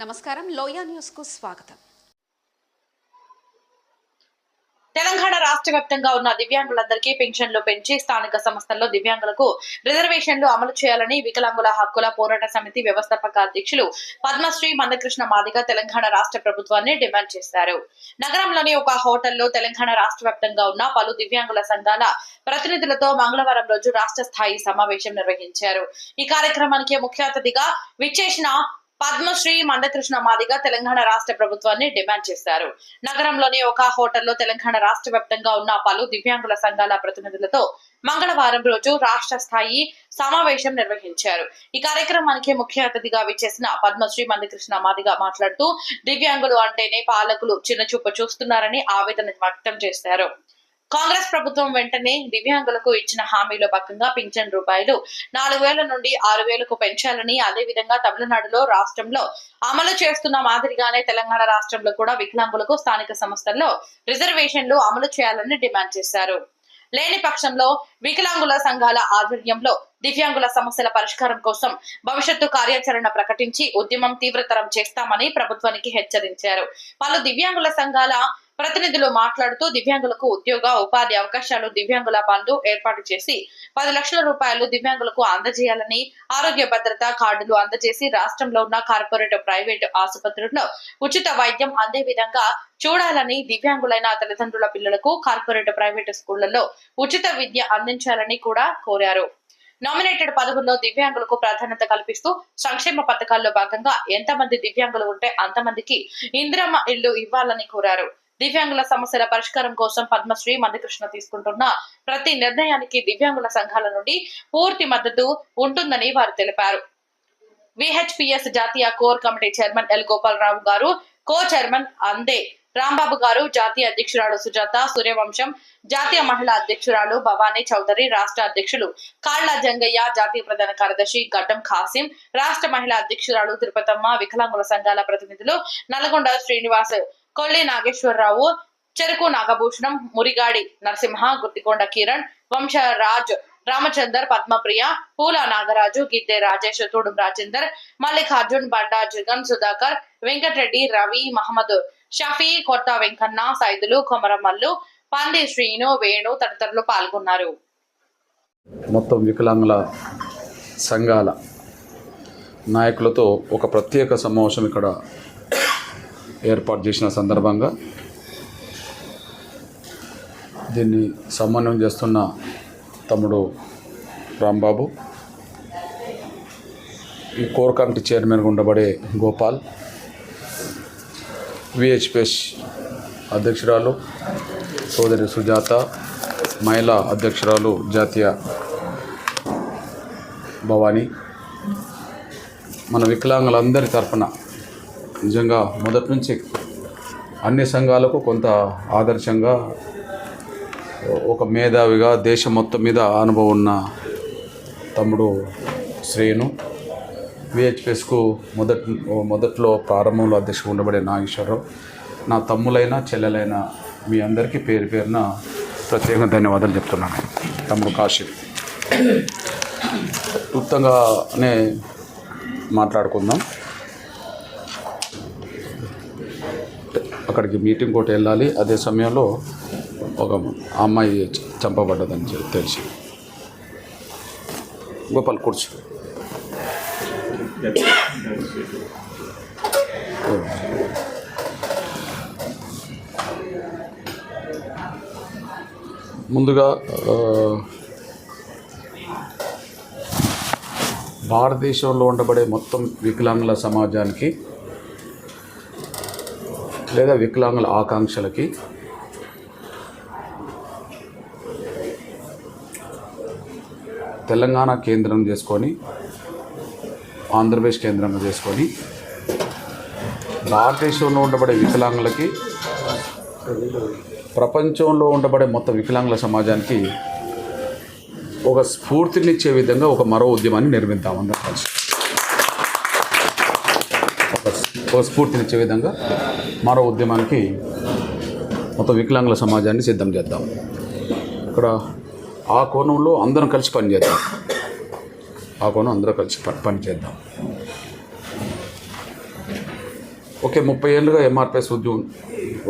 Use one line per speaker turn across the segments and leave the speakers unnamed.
నమస్కారం. లోయా న్యూస్కు స్వాగతం.
తెలంగాణ రాష్ట్ర వ్యాప్తంగా ఉన్న దివ్యాంగులందరికీ పెన్షన్లు పెంచి స్థానిక సంస్థల్లో దివ్యాంగులకు రిజర్వేషన్లు అమలు చేయాలని వికలాంగుల హక్కుల పోరాట సమితి వ్యవస్థాపక అధ్యక్షులు పద్మశ్రీ మందకృష్ణ మాదిగ తెలంగాణ రాష్ట్ర ప్రభుత్వాన్ని డిమాండ్ చేశారు. నగరంలోని ఒక హోటల్లో తెలంగాణ రాష్ట్ర వ్యాప్తంగా ఉన్న పలు దివ్యాంగుల సంఘాల ప్రతినిధులతో మంగళవారం రోజు రాష్ట్ర స్థాయి సమావేశం నిర్వహించారు. ఈ కార్యక్రమానికి ముఖ్య అతిథిగా విచ్చేసిన పద్మశ్రీ మండకృష్ణ మాదిగ తెలంగాణ రాష్ట్ర ప్రభుత్వాన్ని డిమాండ్ చేశారు. నగరంలోని ఒక హోటల్లో తెలంగాణ రాష్ట్ర వ్యాప్తంగా ఉన్న పలు దివ్యాంగుల సంఘాల ప్రతినిధులతో మంగళవారం రోజు రాష్ట్ర స్థాయి సమావేశం నిర్వహించారు. ఈ కార్యక్రమానికి ముఖ్య అతిథిగా విచ్చేసిన పద్మశ్రీ మందకృష్ణ మాదిగ మాట్లాడుతూ దివ్యాంగులు అంటేనే పాలకులు చిన్నచూపు చూస్తున్నారని ఆవేదన వ్యక్తం చేశారు. కాంగ్రెస్ ప్రభుత్వం వెంటనే దివ్యాంగులకు ఇచ్చిన హామీలో భాగంగా పింఛన్ రూపాయలు నాలుగు వేల నుండి ఆరు వేలకు పెంచాలని అదేవిధంగా తమిళనాడులో రాష్ట్రంలో అమలు చేస్తున్న మాదిరిగానే తెలంగాణ రాష్ట్రంలో కూడా వికలాంగులకు స్థానిక సంస్థల్లో రిజర్వేషన్లు అమలు చేయాలని డిమాండ్ చేశారు. లేని పక్షంలో వికలాంగుల సంఘాల ఆధ్వర్యంలో దివ్యాంగుల సమస్యల పరిష్కారం కోసం భవిష్యత్తు కార్యాచరణ ప్రకటించి ఉద్యమం తీవ్రతరం చేస్తామని ప్రభుత్వానికి హెచ్చరించారు. పలు దివ్యాంగుల సంఘాల ప్రతినిధులు మాట్లాడుతూ దివ్యాంగులకు ఉద్యోగ ఉపాధి అవకాశాలు దివ్యాంగుల బంధు ఏర్పాటు చేసి పది లక్షల రూపాయలు దివ్యాంగులకు అందజేయాలని ఆరోగ్య భద్రత కార్డులు అందజేసి రాష్ట్రంలో ఉన్న కార్పొరేట్ ప్రైవేట్ ఆసుపత్రుల్లో ఉచిత వైద్యం అందే విధంగా చూడాలని దివ్యాంగులైన తల్లిదండ్రుల పిల్లలకు కార్పొరేట్ ప్రైవేట్ స్కూళ్ళలో ఉచిత విద్య అందించాలని కూడా కోరారు. నామినేటెడ్ పదవుల్లో దివ్యాంగులకు ప్రాధాన్యత కల్పిస్తూ సంక్షేమ పథకాల్లో భాగంగా ఎంతమంది దివ్యాంగులు ఉంటే అంతమందికి ఇందిరమ్మ ఇల్లు ఇవ్వాలని కోరారు. దివ్యాంగుల సమస్యల పరిష్కారం కోసం పద్మశ్రీ మందకృష్ణ తీసుకుంటున్న ప్రతి నిర్ణయానికి దివ్యాంగుల సంఘాల నుండి పూర్తి మద్దతు ఉంటుందని వారు తెలిపారు. విహెచ్పిఎస్ జాతీయ core committee chairman L Gopalarao garu co chairman అందే రాంబాబు గారు జాతీయ అధ్యక్షురాలు సుజాత సూర్యవంశం జాతీయ మహిళా అధ్యక్షురాలు భవానీ చౌదరి రాష్ట్ర అధ్యక్షులు కాళ్ళ జంగయ్య జాతీయ ప్రధాన కార్యదర్శి గడ్డం ఖాసిం రాష్ట్ర మహిళా అధ్యక్షురాలు తిరుపతమ్మ వికలాంగుల సంఘాల ప్రతినిధులు నల్గొండ శ్రీనివాస్ కొల్లి నాగేశ్వరరావు చెరుకు నాగభూషణం మురిగాడి నరసింహ గుర్తికొండ కిరణ్ వంశరాజ్ రామచందర్ పద్మప్రియ పూల నాగరాజు గిద్దె రాజేష్ తూడు రాజేందర్ మల్లికార్జున్ బండా జగన్ సుధాకర్ వెంకటరెడ్డి రవి మహమ్మద్ షఫీ కొత్త వెంకన్న సైదులు కొమరమల్లు పంది శ్రీను వేణు తదితరులు పాల్గొన్నారు.
మొత్తం వికలాంగుల సంఘాల నాయకులతో ఒక ప్రత్యేక సమావేశం ఇక్కడ ఏర్పాటు చేసిన సందర్భంగా దీన్ని సమన్వయం చేస్తున్న తమ్ముడు రాంబాబు ఈ కోర్ కమిటీ చైర్మన్గా ఉండబడే గోపాల్ విహెచ్పిఎస్ అధ్యక్షురాలు సోదరి సుజాత మహిళా అధ్యక్షురాలు జాతీయ భవానీ. మన వికలాంగులందరి తరఫున నిజంగా మొదటి నుంచి అన్ని సంఘాలకు కొంత ఆదర్శంగా ఒక మేధావిగా దేశం మొత్తం మీద అనుభవం ఉన్న తమ్ముడు శ్రేణు విహెచ్పిఎస్కు మొదటి మొదట్లో ప్రారంభంలో అధ్యక్షుడు ఉండబడే నాగేశ్వరరావు. నా తమ్ములైన చెల్లెలైన మీ అందరికీ పేరు పేరున ప్రత్యేకంగా ధన్యవాదాలు చెప్తున్నాను. తమ్ముడు కాశీ. క్లుప్తంగానే మాట్లాడుకుందాం. అక్కడికి మీటింగ్ ఒకటి వెళ్ళాలి. అదే సమయంలో ఒక అమ్మాయి చంపబడ్డదని తెలిసి. గోపాల్ కూర్చో. ముందుగా భారతదేశంలో ఉండబడే మొత్తం వికలాంగుల సమాజానికి లేదా వికలాంగుల ఆకాంక్షలకి తెలంగాణ కేంద్రం చేసుకొని ఆంధ్రప్రదేశ్ కేంద్రంగా చేసుకొని భారతదేశంలో ఉండబడే వికలాంగులకి ప్రపంచంలో ఉండబడే మొత్తం వికలాంగుల సమాజానికి ఒక స్ఫూర్తినిచ్చే విధంగా ఒక మరో ఉద్యమాన్ని నిర్మిద్దాం ఒక ఒక స్ఫూర్తినిచ్చే విధంగా మరో ఉద్యమానికి మొత్తం వికలాంగుల సమాజాన్ని సిద్ధం చేద్దాం. ఇక్కడ ఆ కోణంలో అందరం కలిసి పనిచేద్దాం. ఆ కోణం అందరం కలిసి పని పని చేద్దాం ఓకే ముప్పై ఏళ్ళుగా ఎంఆర్పిఎస్ ఉద్యమం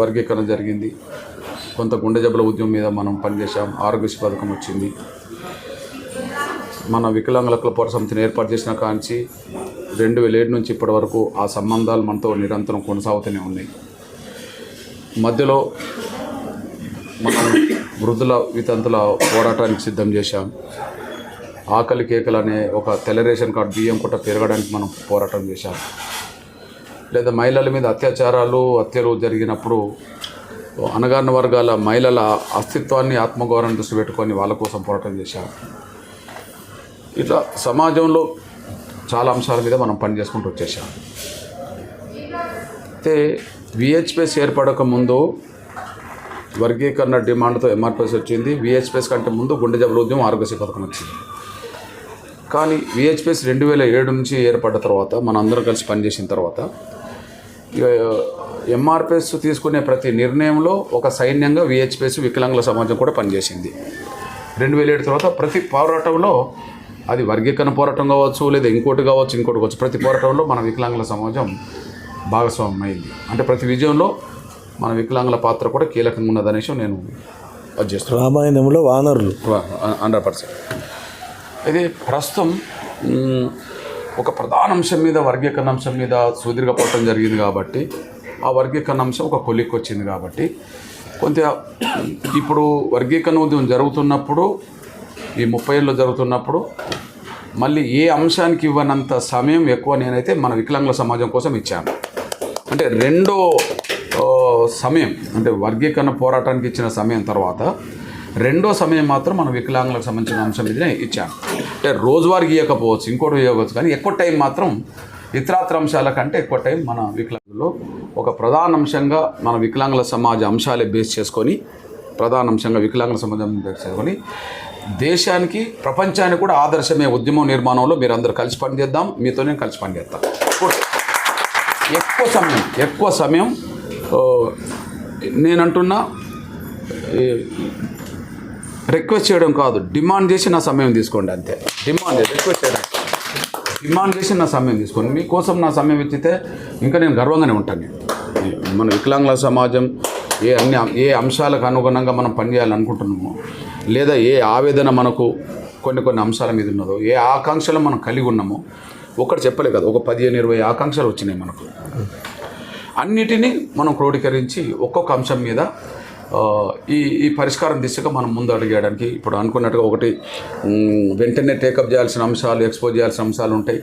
వర్గీకరణ జరిగింది. కొంత గుండె జబ్బుల ఉద్యమం మీద మనం పనిచేసాం ఆరోగ్యశ్రీ పథకం వచ్చింది. మన వికలాంగుల హక్కుల సమితిని ఏర్పాటు చేసిన కాంచి రెండు వేల ఏడు నుంచి ఇప్పటి వరకు ఆ సంబంధాలు మనతో నిరంతరం కొనసాగుతూనే ఉన్నాయి. మధ్యలో మనం వృద్ధుల వితంతుల పోరాటానికి సిద్ధం చేశాం. ఆకలి కేకలు అనే ఒక తెల్ల రేషన్ కార్డు బియ్యం కూడా పెరగడానికి మనం పోరాటం చేశాం. లేదా మహిళల మీద అత్యాచారాలు హత్యలు జరిగినప్పుడు అనగారిన వర్గాల మహిళల అస్తిత్వాన్ని ఆత్మగౌరవం దృష్టి పెట్టుకొని వాళ్ళ కోసం పోరాటం చేశాం. ఇట్లా సమాజంలో చాలా అంశాల మీద మనం పని చేసుకుంటూ వచ్చేసాం. అయితే విహెచ్పిఎస్ ఏర్పడక ముందు వర్గీకరణ డిమాండ్తో ఎంఆర్పిఎస్ వచ్చింది. విహెచ్పిఎస్ కంటే ముందు గుండె జబ్బుల ఉద్యమం ఆరోగ్యశ్రీ పథకం వచ్చింది. కానీ విహెచ్పిఎస్ రెండు వేల ఏడు నుంచి ఏర్పడ్డ తర్వాత మన అందరం కలిసి పనిచేసిన తర్వాత ఇక ఎంఆర్పిఎస్ తీసుకునే ప్రతి నిర్ణయంలో ఒక సైన్యంగా విహెచ్పిఎస్ వికలాంగుల సమాజం కూడా పనిచేసింది. రెండు వేల ఏడు తర్వాత ప్రతి పోరాటంలో అది వర్గీకరణ పోరాటం కావచ్చు లేదా ఇంకోటి కావచ్చు ఇంకోటి కావచ్చు. ప్రతి పోరాటంలో మన వికలాంగుల సమాజం భాగస్వామ్యం అయింది అంటే ప్రతి విజయంలో మన వికలాంగుల పాత్ర కూడా కీలకంగా ఉన్నదనేసి నేను అది చేస్తున్నాను
రామాయణంలో వానరులు.
Hundred percent. ఇది ప్రస్తుతం ఒక ప్రధాన అంశం మీద వర్గీకరణ అంశం మీద సుదీర్ఘపడటం జరిగింది కాబట్టి ఆ వర్గీకరణ అంశం ఒక కొలిక్కి వచ్చింది కాబట్టి కొంత ఇప్పుడు వర్గీకరణ ఉద్యమం జరుగుతున్నప్పుడు ఈ ముప్పై ఏళ్ళు జరుగుతున్నప్పుడు మళ్ళీ ఏ అంశానికి ఇవ్వనంత సమయం ఎక్కువ నేనైతే మన వికలాంగుల సమాజం కోసం ఇచ్చాను. అంటే రెండో సమయం అంటే వర్గీకరణ పోరాటానికి ఇచ్చిన సమయం తర్వాత రెండో సమయం మాత్రం మన వికలాంగులకు సంబంధించిన అంశం మీదనే ఇచ్చాను. అంటే రోజువారికి ఇవ్వకపోవచ్చు ఇంకోటి ఇవ్వకపోవచ్చు కానీ ఎక్కువ టైం మాత్రం ఇతరాత్ర అంశాల కంటే ఎక్కువ టైం మన వికలాంగుల్లో ఒక ప్రధాన అంశంగా మన వికలాంగుల సమాజ అంశాలే బేస్ చేసుకొని ప్రధాన అంశంగా వికలాంగుల సమాజం బేస్ చేసుకొని దేశానికి ప్రపంచానికి కూడా ఆదర్శమే ఉద్యమం నిర్మాణంలో మీరు కలిసి పనిచేద్దాం. మీతోనే కలిసి పనిచేస్తాం. ఎక్కువ సమయం ఎక్కువ సమయం నేనంటున్నా రిక్వెస్ట్ చేయడం కాదు డిమాండ్ చేసి నా సమయం తీసుకోండి అంతే. డిమాండ్ రిక్వెస్ట్ చేయడం డిమాండ్ చేసి నా సమయం తీసుకోండి. మీకోసం నా సమయం ఇచ్చితే ఇంకా నేను గర్వంగానే ఉంటాను మన వికలాంగుల సమాజం ఏ అన్ని ఏ అంశాలకు అనుగుణంగా మనం పనిచేయాలనుకుంటున్నామో లేదా ఏ ఆవేదన మనకు కొన్ని కొన్ని అంశాల మీద ఉన్నదో ఏ ఆకాంక్షలు మనం కలిగి ఉన్నామో ఒకటి చెప్పలే కదా ఒక పదిహేను ఇరవై ఆకాంక్షలు వచ్చినాయి మనకు. అన్నిటినీ మనం క్రోడీకరించి ఒక్కొక్క అంశం మీద ఈ ఈ పరిష్కారం దిశగా మనం ముందు అడిగేయడానికి ఇప్పుడు అనుకున్నట్టుగా ఒకటి వెంటనే టేకప్ చేయాల్సిన అంశాలు ఎక్స్పోజ్ చేయాల్సిన అంశాలు ఉంటాయి.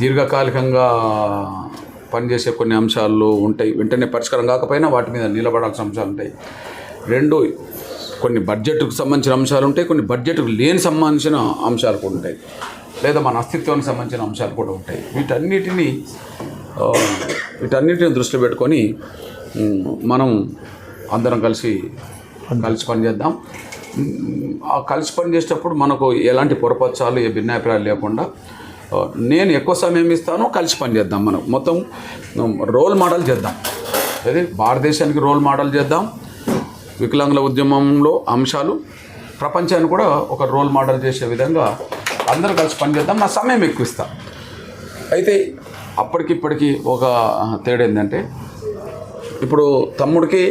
దీర్ఘకాలికంగా పనిచేసే కొన్ని అంశాలు ఉంటాయి. వెంటనే పరిష్కారం కాకపోయినా వాటి మీద నిలబడాల్సిన అంశాలు ఉంటాయి. రెండు కొన్ని బడ్జెట్కు సంబంధించిన అంశాలు ఉంటాయి కొన్ని బడ్జెట్కు లేని సంబంధించిన అంశాలు కూడా ఉంటాయి. లేదా మన అస్తిత్వానికి సంబంధించిన అంశాలు కూడా ఉంటాయి. వీటన్నిటినీ వీటన్నిటిని దృష్టిలో పెట్టుకొని మనం అందరం కలిసి కలిసి పనిచేద్దాం ఆ కలిసి పనిచేసేటప్పుడు మనకు ఎలాంటి పొరపచ్చాలు ఏ భిన్నాభిప్రాయాలు లేకుండా నేను ఎక్కువ సమయం ఇస్తాను కలిసి పనిచేద్దాం మనం. మొత్తం రోల్ మోడల్ చేద్దాం. అదే భారతదేశానికి రోల్ మోడల్ చేద్దాం. వికలాంగుల ఉద్యమంలో అంశాలు ప్రపంచాన్ని కూడా ఒక రోల్ మోడల్ చేసే విధంగా అందరూ కలిసి పనిచేద్దాం. నా సమయం ఎక్కువ ఇస్తా. అయితే అప్పటికిప్పటికి ఒక తేడా ఏంటంటే ఇప్పుడు తమ్ముడికి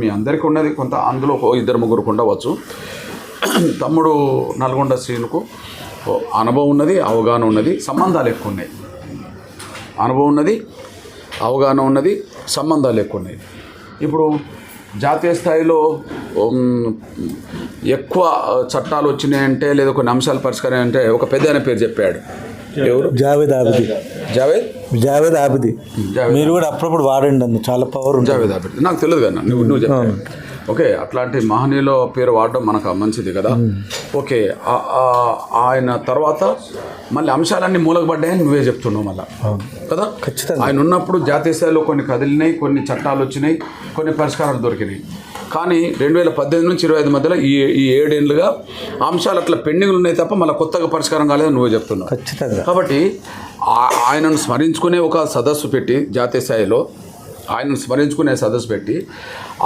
మీ అందరికీ ఉన్నది కొంత అందులో ఒక ఇద్దరు ముగ్గురికి ఉండవచ్చు. తమ్ముడు నల్గొండ శ్రీనుకు అనుభవం ఉన్నది అవగాహన ఉన్నది సంబంధాలు ఎక్కువ ఉన్నాయి. అనుభవం ఉన్నది అవగాహన ఉన్నది సంబంధాలు ఎక్కువ ఉన్నాయి. ఇప్పుడు జాతీయ స్థాయిలో ఎక్కువ చట్టాలు వచ్చినాయంటే లేదా కొన్ని అంశాలు పరిష్కారం అంటే ఒక పెద్ద ఆయన పేరు చెప్పాడు. ఎవరు?
జావేద్ ఆబిది.
జావేద్?
జావేద్ ఆబిది. మీరు కూడా అప్పుడప్పుడు వాడండి అన్న చాలా పవర్
జావేద్ ఆబిద్. నాకు తెలియదు కదా నువ్వు నువ్వు చెప్పావు. ఓకే అట్లాంటి మహనీయుల పేరు వాడడం మనకు మంచిది కదా. ఓకే ఆయన తర్వాత మళ్ళీ అంశాలన్నీ మూలకబడ్డాయని నువ్వే చెప్తున్నావు మళ్ళీ. కదా?
ఖచ్చితంగా.
ఆయన ఉన్నప్పుడు జాతీయ స్థాయిలో కొన్ని కదిలినాయి కొన్ని చట్టాలు వచ్చినాయి కొన్ని పరిష్కారాలు దొరికినాయి. కానీ రెండు వేల పద్దెనిమిది నుంచి ఇరవై ఐదు మధ్యలో ఈ ఈ ఏడేళ్ళుగా అంశాలు అట్లా పెండింగ్లు ఉన్నాయి తప్ప మళ్ళీ కొత్తగా పరిష్కారం కాలేదని నువ్వే చెప్తున్నావు.
ఖచ్చితంగా.
కాబట్టి ఆయనను స్మరించుకునే ఒక సదస్సు పెట్టి జాతీయ స్థాయిలో ఆయన స్మరించుకునే సదస్సు పెట్టి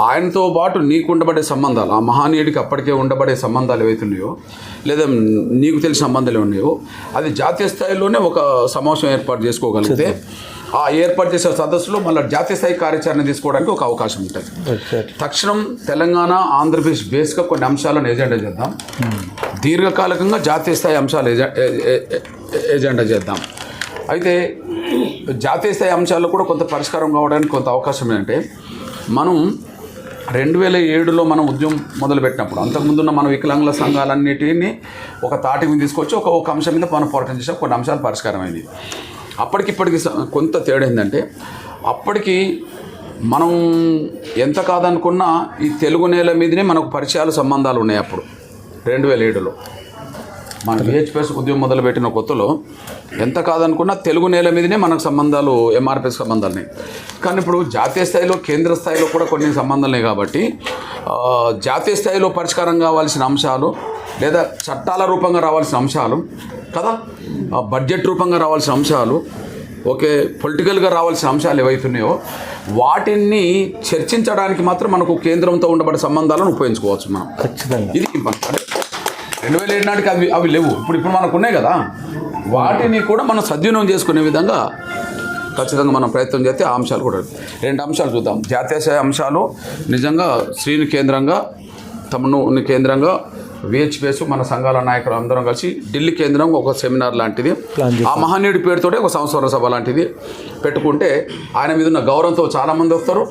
ఆయనతో పాటు నీకు ఉండబడే సంబంధాలు ఆ మహానీయుడికి అప్పటికే ఉండబడే సంబంధాలు ఏవైతున్నాయో లేదా నీకు తెలిసిన సంబంధాలు ఉన్నాయో అది జాతీయ స్థాయిలోనే ఒక సమావేశం ఏర్పాటు చేసుకోగలిగితే ఆ ఏర్పాటు చేసే సదస్సులో మళ్ళీ జాతీయ స్థాయి కార్యాచరణ తీసుకోవడానికి ఒక అవకాశం ఉంటుంది. తక్షణం తెలంగాణ ఆంధ్రప్రదేశ్ బేస్గా కొన్ని అంశాలను ఎజెండా చేద్దాం. దీర్ఘకాలికంగా జాతీయ స్థాయి అంశాలు ఎజెండా చేద్దాం. అయితే జాతీయ స్థాయి అంశాల్లో కూడా కొంత పరిష్కారం కావడానికి కొంత అవకాశం ఏంటంటే మనం రెండు వేల ఏడులో మనం ఉద్యమం మొదలుపెట్టినప్పుడు అంతకుముందున్న మన వికలాంగుల సంఘాలన్నిటిని ఒక తాటి మీద తీసుకొచ్చి ఒక ఒక అంశం మీద మనం పోరాటం చేసాం కొన్ని అంశాలు పరిష్కారం అయింది అప్పటికిప్పటికి స- కొంత తేడా ఏంటంటే అప్పటికి మనం ఎంత కాదనుకున్నా ఈ తెలుగు నేల మీదనే మనకు పరిచయాలు సంబంధాలు ఉన్నాయి అప్పుడు రెండు వేల ఏడులో. మన విహెచ్పిఎస్ ఉద్యమం మొదలుపెట్టిన కొత్తలో ఎంత కాదనుకున్నా తెలుగు నేల మీదనే మనకు సంబంధాలు ఎంఆర్పిఎస్ సంబంధాలు ఉన్నాయి కానీ ఇప్పుడు జాతీయ స్థాయిలో కేంద్ర స్థాయిలో కూడా కొన్ని సంబంధాలు కాబట్టి జాతీయ స్థాయిలో పరిష్కారం కావాల్సిన అంశాలు లేదా చట్టాల రూపంగా రావాల్సిన అంశాలు కదా? బడ్జెట్ రూపంగా రావాల్సిన అంశాలు ఓకే పొలిటికల్గా రావాల్సిన అంశాలు ఏవైతున్నాయో వాటిని చర్చించడానికి మాత్రం మనకు కేంద్రంతో ఉండబడే సంబంధాలను ఉపయోగించుకోవచ్చు మనం.
ఖచ్చితంగా.
ఇది రెండు వేల ఏడు నాటికి అవి అవి లేవు. ఇప్పుడు ఇప్పుడు మనకు ఉన్నాయి కదా. వాటిని కూడా మనం సద్వినియోగం చేసుకునే విధంగా ఖచ్చితంగా మనం ప్రయత్నం చేస్తే ఆ అంశాలు కూడా రెండు అంశాలు చూద్దాం. జాతీయ అంశాలు నిజంగా శ్రీని కేంద్రంగా తమను కేంద్రంగా విహెచ్పిఎస్ మన సంఘాల నాయకులు అందరం కలిసి ఢిల్లీ కేంద్రం ఒక సెమినార్ లాంటిది. ఆ మహనీయుడి పేరుతోటే ఒక సంవత్సర సభ లాంటిది పెట్టుకుంటే ఆయన మీద ఉన్న గౌరవంతో చాలామంది వస్తారు.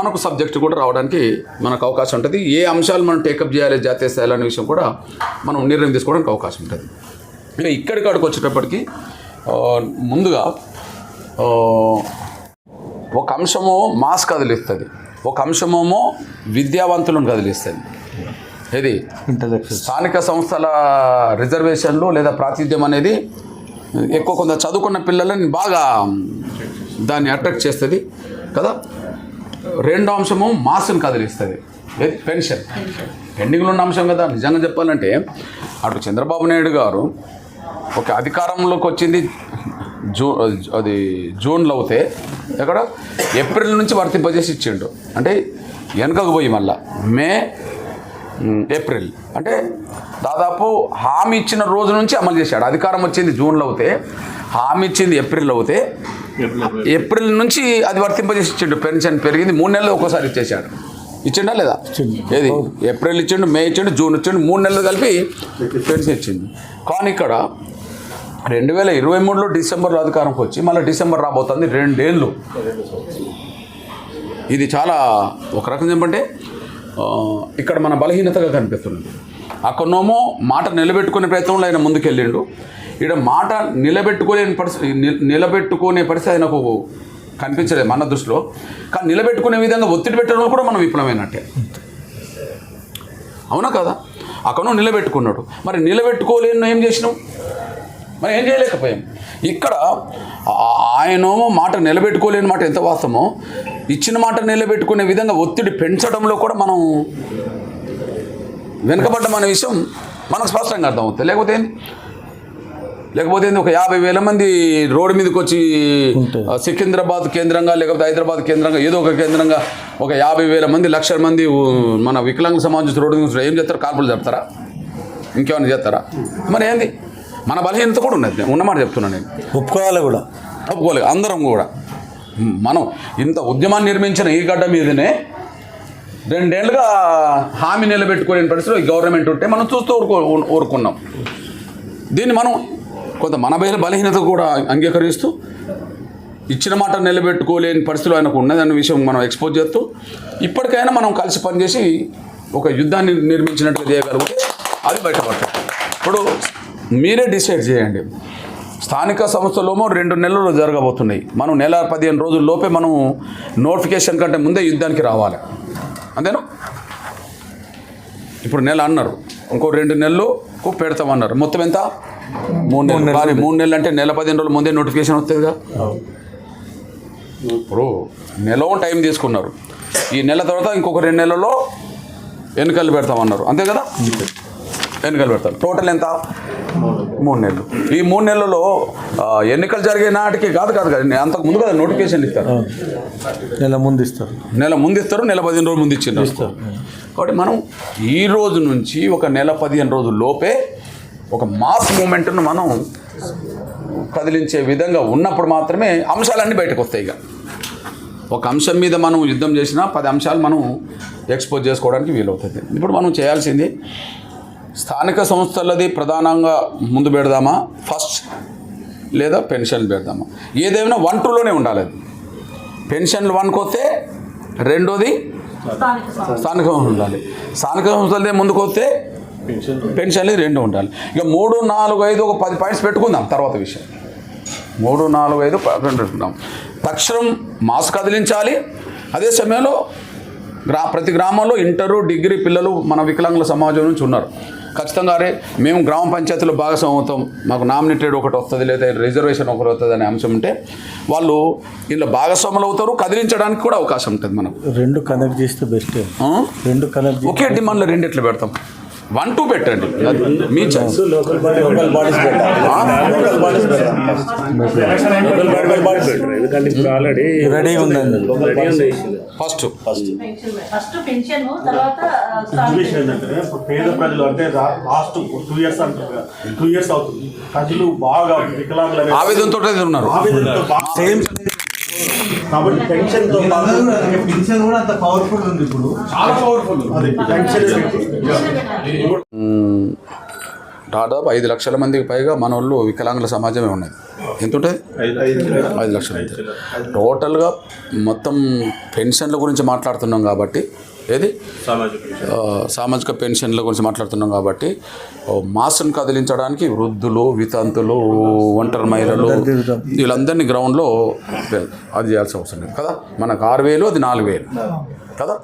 మనకు సబ్జెక్ట్ కూడా రావడానికి మనకు అవకాశం ఉంటుంది. ఏ అంశాలు మనం టేకప్ చేయాలి జాతీయ స్థాయిలో అనే విషయం కూడా మనం నిర్ణయం తీసుకోవడానికి అవకాశం ఉంటుంది. ఇక ఇక్కడి కాడికి వచ్చేటప్పటికి ముందుగా ఒక అంశము మాస్ కదిలిస్తుంది. ఒక అంశమేమో విద్యావంతులను కదిలిస్తుంది. ఇది స్థానిక సంస్థల రిజర్వేషన్లు లేదా ప్రాతినిధ్యం అనేది ఎక్కువ కొంత చదువుకున్న పిల్లలని బాగా దాన్ని అట్రాక్ట్ చేస్తుంది కదా? రెండో అంశము మాస్ని కదిలిస్తుంది. ఏది? పెన్షన్. పెండింగ్లో ఉన్న అంశం కదా. నిజంగా చెప్పాలంటే అటు చంద్రబాబు నాయుడు గారు ఒక అధికారంలోకి వచ్చింది జూ అది జూన్లో అవుతే ఎక్కడ? ఏప్రిల్ నుంచి వర్తింపజేసి ఇచ్చిండు. అంటే వెనకకు పోయి మళ్ళా. May April. అంటే దాదాపు హామీ ఇచ్చిన రోజు నుంచి అమలు చేశాడు. అధికారం వచ్చింది జూన్లో అవుతే హామీ ఇచ్చింది ఏప్రిల్ అవుతే ఏప్రిల్ నుంచి అది వర్తింపజేసి ఇచ్చిండు పెన్షన్ పెరిగింది మూడు నెలలు ఒక్కోసారి ఇచ్చేసాడు ఇచ్చిండా లేదా. ఏది? ఏప్రిల్ ఇచ్చిండు మే ఇచ్చిండు జూన్ ఇచ్చిండు మూడు నెలలు కలిపి పెన్షన్ ఇచ్చింది కానీ ఇక్కడ రెండు వేల ఇరవై మూడులో డిసెంబర్లో అధికారంకి వచ్చి మళ్ళీ డిసెంబర్ రాబోతుంది రెండేళ్ళు. ఇది చాలా ఒక రకం చెప్పంటే ఇక్కడ మన బలహీనతగా కనిపిస్తున్నది అక్కడనేమో మాట నిలబెట్టుకునే ప్రయత్నంలో ఆయన ముందుకెళ్ళిండు. ఇక్కడ మాట నిలబెట్టుకోలేని పరిస్థితి నిలబెట్టుకునే పరిస్థితి ఆయనకు కనిపించలేదు మన దృష్టిలో. కానీ నిలబెట్టుకునే విధంగా ఒత్తిడి పెట్టడంలో కూడా మనం విఫలమైనట్టే. అవునా కదా? అక్కడ నిలబెట్టుకున్నాడు. మరి నిలబెట్టుకోలేను ఏం చేసినాం? మరి ఏం చేయలేకపోయాం. ఇక్కడ ఆయనోమో ఆయనేమో మాట నిలబెట్టుకోలేని మాట ఎంత వాస్తవమో? ఇచ్చిన మాట నిలబెట్టుకునే విధంగా ఒత్తిడి పెంచడంలో కూడా మనం వెనుకబడ్డం అనే విషయం మనకు స్పష్టంగా అర్థమవుతుంది. లేకపోతే ఏంది? లేకపోతే ఏంది? ఒక యాభై వేల మంది రోడ్డు మీదకి వచ్చి సికింద్రాబాద్ కేంద్రంగా లేకపోతే హైదరాబాద్ కేంద్రంగా ఏదో ఒక కేంద్రంగా ఒక యాభై వేల మంది లక్షల మంది మన వికలాంగ సమాజం రోడ్డు మీద ఏం చేస్తారు? కాల్పులు చెప్తారా ఇంకేమైనా చేస్తారా? మరి ఏంది? మన బలహీనత కూడా ఉన్నది. ఉన్నమాట చెప్తున్నాను నేను.
ఒప్పుకోవాలి కూడా.
ఒప్పుకోలేదు అందరం కూడా. మనం ఇంత ఉద్యమాన్ని నిర్మించిన ఈ గడ్డ మీదనే రెండేళ్ళుగా హామీ నిలబెట్టుకోలేని పరిస్థితిలో గవర్నమెంట్ ఉంటే మనం చూస్తూ ఊరుకో ఊరుకున్నాం. దీన్ని మనం కొంత మన బల బలహీనత కూడా అంగీకరిస్తూ ఇచ్చిన మాట నిలబెట్టుకోలేని పరిస్థితులు ఆయనకు ఉన్నదన్న విషయం మనం ఎక్స్పోజ్ చేస్తూ ఇప్పటికైనా మనం కలిసి పనిచేసి ఒక యుద్ధాన్ని నిర్మించినట్టు చేయగలిగితే అది బయటపడతాం. ఇప్పుడు మీరే డిసైడ్ చేయండి. స్థానిక సంస్థలోమో రెండు నెలలు జరగబోతున్నాయి. మనం నెల పదిహేను రోజుల లోపే మనం నోటిఫికేషన్ కంటే ముందే యుద్ధానికి రావాలి. అంతేనా? ఇప్పుడు నెల అన్నారు. ఇంకో రెండు నెలలకు పెడతామన్నారు. మొత్తం ఎంత? మూడు నెలలు. కానీ మూడు నెలలు అంటే నెల పదిహేను రోజుల ముందే నోటిఫికేషన్ వస్తుందిగా ఇప్పుడు నెల టైం తీసుకున్నారు. ఈ నెల తర్వాత ఇంకొక రెండు నెలల్లో ఎన్నికలు పెడతామన్నారు. అంతే కదా? ఎన్నికలు పెడతారు టోటల్ ఎంత? మూడు నెలలు. ఈ మూడు నెలలలో ఎన్నికలు జరిగే నాటికి కాదు కాదు కాదు అంతకు ముందు కదా నోటిఫికేషన్ ఇస్తారు.
నెల ముందు ఇస్తారు.
నెల ముందు ఇస్తారు నెల పదిహేను రోజులు ముందు ఇచ్చిండ్రు.
ఇస్తారు.
కాబట్టి మనం ఈ రోజు నుంచి ఒక నెల పదిహేను రోజుల లోపే ఒక మాస్ మూమెంట్ను మనం కదిలించే విధంగా ఉన్నప్పుడు మాత్రమే అంశాలన్నీ బయటకు వస్తాయి ఇక. ఒక అంశం మీద మనం యుద్ధం చేసినా పది అంశాలు మనం ఎక్స్పోజ్ చేసుకోవడానికి వీలవుతుంది. ఇప్పుడు మనం చేయాల్సింది స్థానిక సంస్థలది ప్రధానంగా ముందు పెడదామా? ఫస్ట్ లేదా పెన్షన్లు పెడదామా? ఏదేమైనా వన్ టూలోనే ఉండాలి అది. పెన్షన్లు వన్కి వస్తే రెండోది స్థానిక సంస్థలు ఉండాలి. స్థానిక సంస్థలదే ముందుకు వస్తే పెన్షన్లు రెండు ఉండాలి. ఇక మూడు నాలుగు ఐదు ఒక పది పాయింట్స్ పెట్టుకుందాం తర్వాత విషయం. మూడు నాలుగు ఐదు పెట్టుకుందాం. తక్షణం మాస్ కదిలించాలి. అదే సమయంలో గ్రా ప్రతి గ్రామంలో ఇంటరు డిగ్రీ పిల్లలు మన వికలాంగుల సమాజం నుంచి ఉన్నారు. ఖచ్చితంగా అరే మేము గ్రామ పంచాయతీలో భాగస్వామ్యం అవుతాం. మాకు నామినేటెడ్ ఒకటి వస్తుంది లేదా రిజర్వేషన్ ఒకటి వస్తుంది అనే అంశం ఉంటే వాళ్ళు ఇందులో భాగస్వాములు అవుతారు కదిలించడానికి కూడా అవకాశం ఉంటుంది మనకు.
రెండు కనెక్ట్ చేస్తే బెస్ట్? రెండు కనెక్ట్
ఒకే డిమాండ్లో రెండు ఎట్లా పెడతాం. వన్ టూ పెట్టండి. అది మీ choice
local bodies local bodies
ఎందుకంటే ఇప్పుడు ఆల్రెడీ
రెడీగా ఉందండి.
రెడీ ఉంది
ఫస్ట్
ఫస్ట్ పెన్షన్ తర్వాత
విషయం ఏంటంటే పేద ప్రజలు అంటే లాస్ట్ టూ ఇయర్స్ అంటారు టూ ఇయర్స్ అవుతుంది. ప్రజలు బాగా వికలాంగులు
ఆవేదనతో ఉన్నారు
సేమ్
కాబట్టి పెన్షన్తో పాటు
పెన్షన్ కూడా అంత పవర్ఫుల్ ఉంది ఇప్పుడు.
చాలా పవర్ఫుల్ అది పెన్షన్
మ్మ్. దాదాపు ఐదు లక్షల మందికి పైగా మన వాళ్ళు వికలాంగుల సమాజమే ఉన్నది. ఎంత ఉంటుంది ఐదు లక్షలు. అంతే టోటల్గా మొత్తం పెన్షన్ల గురించి మాట్లాడుతున్నాం కాబట్టి ఏది? ఆ, సామాజిక పెన్షన్ల గురించి మాట్లాడుతున్నాం కాబట్టి మాస్ను కదిలించడానికి వృద్ధులు వితంతులు ఒంటరి మహిళలు వీళ్ళందరినీ గ్రౌండ్లో అది చేయాల్సిన అవసరం లేదు కదా? మనకు ఆరు వేలు అది నాలుగు వేలు కదా?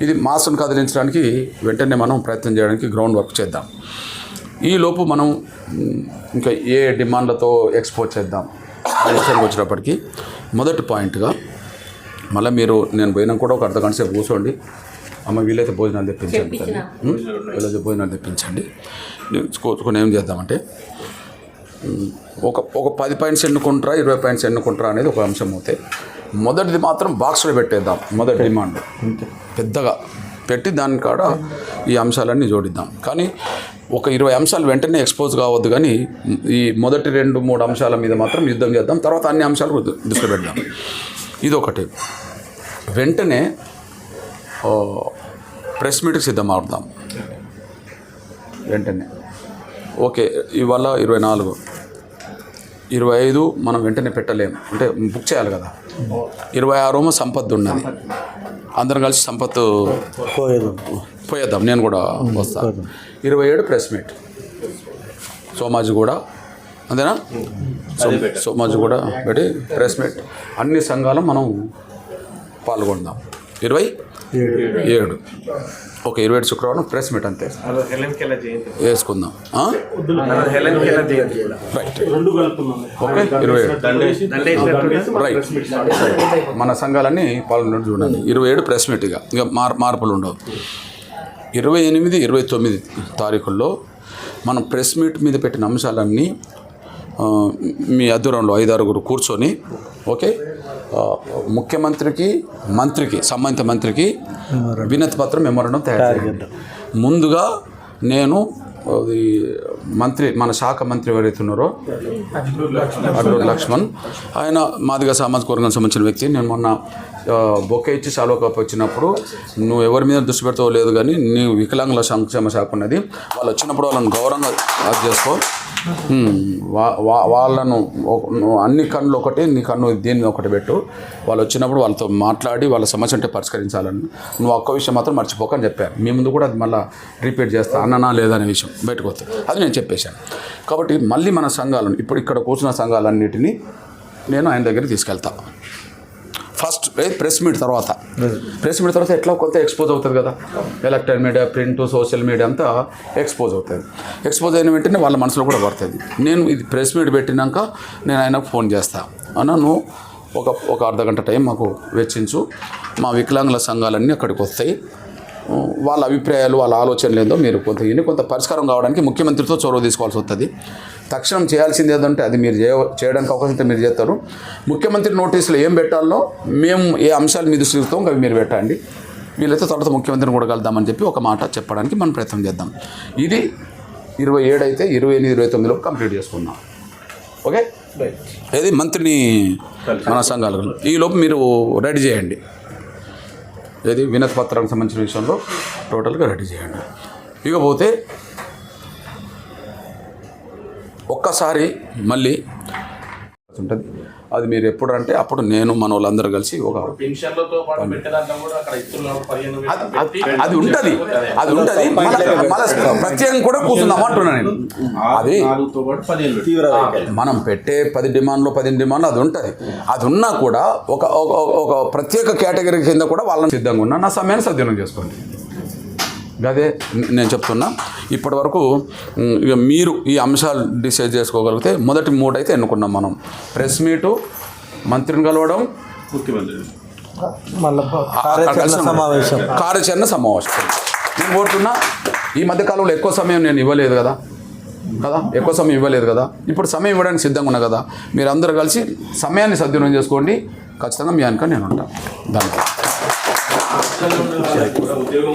ఇది మాస్ను కదిలించడానికి వెంటనే మనం ప్రయత్నం చేయడానికి గ్రౌండ్ వర్క్ చేద్దాం. ఈ లోపు మనం ఇంకా ఏ డిమాండ్లతో ఎక్స్పోజ్ చేద్దాం? విషయానికి వచ్చినప్పటికీ మొదటి పాయింట్గా మళ్ళీ మీరు నేను పోయినా కూడా ఒక అర్ధ గంట సేపు కూర్చోండి. అమ్మ వీలైతే భోజనాలు తెప్పించండి? వీలైతే భోజనాలు తెప్పించండి. నేను కూర్చొని ఏం చేద్దామంటే ఒక ఒక పది పాయింట్స్ ఎన్నుకుంటారా ఇరవై పాయింట్స్ ఎన్నుకుంటారా అనేది ఒక అంశం అవుతాయి మొదటిది మాత్రం బాక్స్లో పెట్టేద్దాం మొదటి డిమాండ్. పెద్దగా పెట్టి దాని కాడ ఈ అంశాలన్నీ జోడిద్దాం. కానీ ఒక ఇరవై అంశాలు వెంటనే ఎక్స్పోజ్ కావద్దు కానీ ఈ మొదటి రెండు మూడు అంశాల మీద మాత్రం యుద్ధం చేద్దాం తర్వాత అన్ని అంశాలు దృష్టిలో పెడదాం. ఇది ఒకటి వెంటనే ప్రెస్ మీట్కి సిద్ధం అవుదాం వెంటనే. ఓకే ఇవాళ ఇరవై నాలుగు. ఇరవై ఐదు మనం వెంటనే పెట్టలేం. అంటే బుక్ చేయాలి కదా. ఇరవై ఆరు సంపత్తు ఉన్నది. అందరం కలిసి సంపత్తు
పోయేది
పోయేద్దాం. నేను కూడా వస్తా. ఇరవై ఏడు ప్రెస్ మీట్. సోమాజి కూడా అంతేనా? సో సోమాజి కూడా పెట్టి ప్రెస్ మీట్. అన్ని సంఘాలు మనం పాల్గొందాం. ఇరవై ఏడు. ఓకే ఇరవై ఏడు శుక్రవారం ప్రెస్ మీట్ అంతే. వేసుకుందాం. ఆ? రైట్ ఓకే ఇరవై ఏడు. రైట్ మన సంఘాలన్నీ పాల్గొన్నట్టు చూడండి. ఇరవై ఏడు ప్రెస్ మీట్ ఇక. ఇక మార్ మార్పులు ఉండవు. ఇరవై ఎనిమిది ఇరవై తొమ్మిది తారీఖుల్లో మనం ప్రెస్ మీట్ మీద పెట్టిన అంశాలన్నీ మీ అధురంలో ఐదారుగురు కూర్చొని ఓకే? ముఖ్యమంత్రికి మంత్రికి సంబంధిత మంత్రికి వినతి పత్రం మెమోరండం తయారు చేయండి. ముందుగా నేను మంత్రి మన శాఖ మంత్రి ఎవరైతే ఉన్నారో అడ్లూరు లక్ష్మణ్. ఆయన మాదిగా సామాజిక వర్గానికి సంబంధించిన వ్యక్తి. నేను మొన్న ఆ, బొకే ఇచ్చి సాల్వ కప్ వచ్చినప్పుడు నువ్వు ఎవరి మీద దృష్టి పెడతావో లేదు కానీ నీ వికలాంగుల సంక్షేమ శాఖ ఉన్నది. వాళ్ళు వచ్చినప్పుడు వాళ్ళని గౌరవంగా అది చేసుకో. వాళ్ళను అన్ని కన్నులు ఒకటి నీ కన్ను దీన్ని ఒకటి పెట్టు. వాళ్ళు వచ్చినప్పుడు వాళ్ళతో మాట్లాడి వాళ్ళ సమస్య అంటే పరిష్కరించాలని. నువ్వు ఒక్క విషయం మాత్రం మర్చిపోకని చెప్పాను మీ ముందు కూడా అది మళ్ళీ రిపీట్ చేస్తా అన్ననా లేదనే విషయం బయటకు వస్తుంది. అది నేను చెప్పేశాను. కాబట్టి మళ్ళీ మన సంఘాలను ఇప్పుడు ఇక్కడ కూర్చున్న సంఘాలన్నిటినీ నేను ఆయన దగ్గర తీసుకెళ్తా. ఫస్ట్ ప్రెస్ మీట్ తర్వాత. ప్రెస్ మీట్ తర్వాత ఎట్లా కొంత ఎక్స్పోజ్ అవుతుంది కదా. Electronic media print social media అంతా ఎక్స్పోజ్ అవుతుంది. ఎక్స్పోజ్ అయిన వెంటనే వాళ్ళ మనసులో కూడా పడుతుంది. నేను ఇది ప్రెస్ మీట్ పెట్టినాక నేను ఆయనకు ఫోన్ చేస్తాను అన్నాను ఒక ఒక అర్ధ గంట టైం మాకు వెచ్చించు. మా వికలాంగుల సంఘాలన్నీ అక్కడికి వస్తాయి. వాళ్ళ అభిప్రాయాలు వాళ్ళ ఆలోచనలు ఏందో మీరు కొంత విని కొంత పరిష్కారం కావడానికి ముఖ్యమంత్రితో చొరవ తీసుకోవాల్సి వస్తుంది తక్షణం చేయాల్సింది ఏదంటే అది మీరు చేయ చేయడానికి అవకాశం ఉంటే మీరు చేస్తారు. ముఖ్యమంత్రి నోటీసులో ఏం పెట్టాలో మేము ఏ అంశాలు మీద చూస్తాం అవి మీరు పెట్టండి. వీళ్ళైతే తర్వాత ముఖ్యమంత్రిని కూడా కలుద్దామని చెప్పి ఒక మాట చెప్పడానికి మనం ప్రయత్నం చేద్దాం. ఇది ఇరవై ఏడు అయితే ఇరవై ఎనిమిది ఇరవై తొమ్మిదిలో కంప్లీట్ చేసుకున్నాం ఓకే? ఇది మంత్రిని మన సంఘాలు ఈ లోపు మీరు రెడీ చేయండి. ఏది? వినతి పత్రానికి సంబంధించిన విషయంలో టోటల్గా రెడీ చేయండి. ఇకపోతే ఒక్కసారి మళ్ళీ ఉంటుంది అది మీరు ఎప్పుడు అంటే అప్పుడు నేను మన వాళ్ళందరూ కలిసి ఒక అది- ఉంటుంది. అది ఉంటుంది. ప్రత్యేకం కూడా కూర్చుందాం అంటున్నా నేను. అది మనం పెట్టే పది డిమాండ్లు పది డిమాండ్లు అది ఉంటుంది. అది ఉన్నా కూడా ఒక ఒక- ఒక ప్రత్యేక కేటగిరీ కింద కూడా వాళ్ళని సిద్ధంగా ఉన్నా నా సమయాన్ని సద్వినియోగం చేసుకోండి. అదే నేను చెప్తున్నా. ఇప్పటి వరకు ఇక మీరు ఈ అంశాలు డిసైడ్ చేసుకోగలిగితే మొదటి మూడు అయితే ఎన్నుకున్నాం మనం. ప్రెస్ మీటు మంత్రిని కలవడం
ముఖ్యమంత్రి.
కార్యాచరణ. సమావేశం. నేను కోరుతున్నా ఈ మధ్యకాలంలో ఎక్కువ సమయం నేను ఇవ్వలేదు కదా. కదా? ఎక్కువ సమయం ఇవ్వలేదు కదా. ఇప్పుడు సమయం ఇవ్వడానికి సిద్ధంగా ఉన్నా కదా. మీరు అందరూ కలిసి సమయాన్ని సద్వినియోగం చేసుకోండి. ఖచ్చితంగా మీ వెనక నేను ఉంటాను ధన్యవాదాలు.
ఉద్యోగం